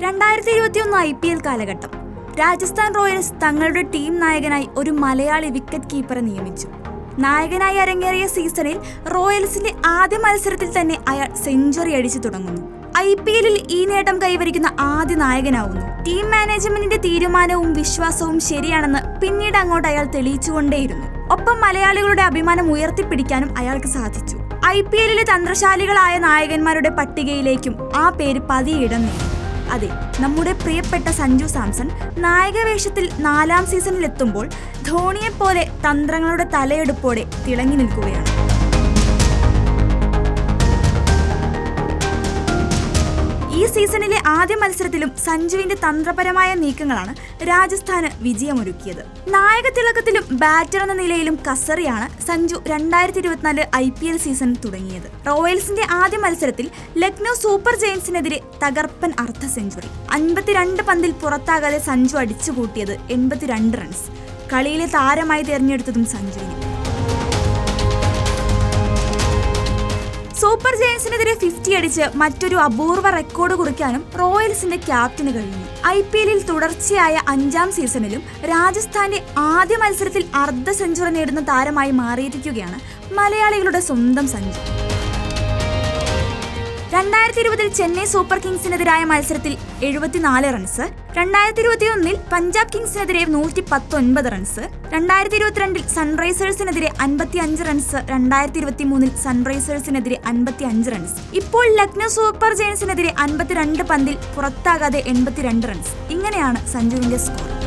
രണ്ടായിരത്തി ഇരുപത്തിയൊന്ന് I P L കാലഘട്ടം. രാജസ്ഥാൻ റോയൽസ് തങ്ങളുടെ ടീം നായകനായി ഒരു മലയാളി വിക്കറ്റ് കീപ്പറെ നിയമിച്ചു. നായകനായി അരങ്ങേറിയ സീസണിൽ റോയൽസിന്റെ ആദ്യ മത്സരത്തിൽ തന്നെ അയാൾ സെഞ്ചുറി അടിച്ചു തുടങ്ങുന്നു. ഐ പി എല്ലിൽ ഈ നേട്ടം കൈവരിക്കുന്ന ആദ്യ നായകനാവുന്നു. ടീം മാനേജ്മെന്റിന്റെ തീരുമാനവും വിശ്വാസവും ശരിയാണെന്ന് പിന്നീട് അങ്ങോട്ട് അയാൾ തെളിയിച്ചുകൊണ്ടേയിരുന്നു. ഒപ്പം മലയാളികളുടെ അഭിമാനം ഉയർത്തിപ്പിടിക്കാനും അയാൾക്ക് സാധിച്ചു. ഐ പി എല്ലിലെ തന്ത്രശാലികളായ നായകന്മാരുടെ പട്ടികയിലേക്കും ആ പേര് പതിയിടം നേടി അതെ നമ്മുടെ പ്രിയപ്പെട്ട സഞ്ജു സാംസൺ നായകവേഷത്തിൽ നാലാം സീസണിലെത്തുമ്പോൾ ധോണിയെപ്പോലെ തന്ത്രങ്ങളുടെ തലയെടുപ്പോടെ തിളങ്ങി നിൽക്കുകയാണ്. സീസണിലെ ആദ്യ മത്സരത്തിലും സഞ്ജുവിന്റെ തന്ത്രപരമായ നീക്കങ്ങളാണ് രാജസ്ഥാന് വിജയമൊരുക്കിയത്. നായക തിളക്കത്തിലും ബാറ്റർ എന്ന നിലയിലും കസറിയാണ് സഞ്ജു രണ്ടായിരത്തി ഇരുപത്തിനാല് ഐ പി എൽ സീസൺ തുടങ്ങിയത്. റോയൽസിന്റെ ആദ്യ മത്സരത്തിൽ ലക്നൗ സൂപ്പർ ജയൻസിനെതിരെ തകർപ്പൻ അർദ്ധ സെഞ്ചുറി അൻപത്തിരണ്ട് പന്തിൽ പുറത്താകാതെ സഞ്ജു അടിച്ചുകൂട്ടിയത് എൺപത്തിരണ്ട് റൺസ് കളിയിലെ താരമായി തിരഞ്ഞെടുത്തതും സഞ്ജുവിനെ. സൂപ്പർ ജയൻസിനെതിരെ ഫിഫ്റ്റി അടിച്ച് മറ്റൊരു അപൂർവ റെക്കോർഡ് കുറിക്കാനും റോയൽസിന്റെ ക്യാപ്റ്റന് കഴിഞ്ഞു. ഐ പി എല്ലിൽ തുടർച്ചയായ അഞ്ചാം സീസണിലും രാജസ്ഥാന്റെ ആദ്യ മത്സരത്തിൽ അർദ്ധ സെഞ്ചുറി നേടുന്ന താരമായി മാറിയിരിക്കുകയാണ് മലയാളികളുടെ സ്വന്തം സഞ്ജു. രണ്ടായിരത്തി ഇരുപതിൽ ചെന്നൈ സൂപ്പർ കിങ്സിനെതിരായ മത്സരത്തിൽ എഴുപത്തിനാല് റൺസ് രണ്ടായിരത്തി ഇരുപത്തിയൊന്നിൽ പഞ്ചാബ് കിങ്സിനെതിരെ നൂറ്റി പത്തൊൻപത് റൺസ് രണ്ടായിരത്തി ഇരുപത്തിരണ്ടിൽ സൺറൈസേഴ്സിനെതിരെ അൻപത്തി അഞ്ച് റൺസ് രണ്ടായിരത്തി ഇരുപത്തി മൂന്നിൽ സൺറൈസേഴ്സിനെതിരെ അൻപത്തി അഞ്ച് റൺസ്. ഇപ്പോൾ ലക്നൗ സൂപ്പർ ജയൻസിനെതിരെ അൻപത്തിരണ്ട് പന്തിൽ പുറത്താകാതെ എൺപത്തിരണ്ട് റൺസ്. ഇങ്ങനെയാണ് സഞ്ജുവിന്റെ സ്കോർ.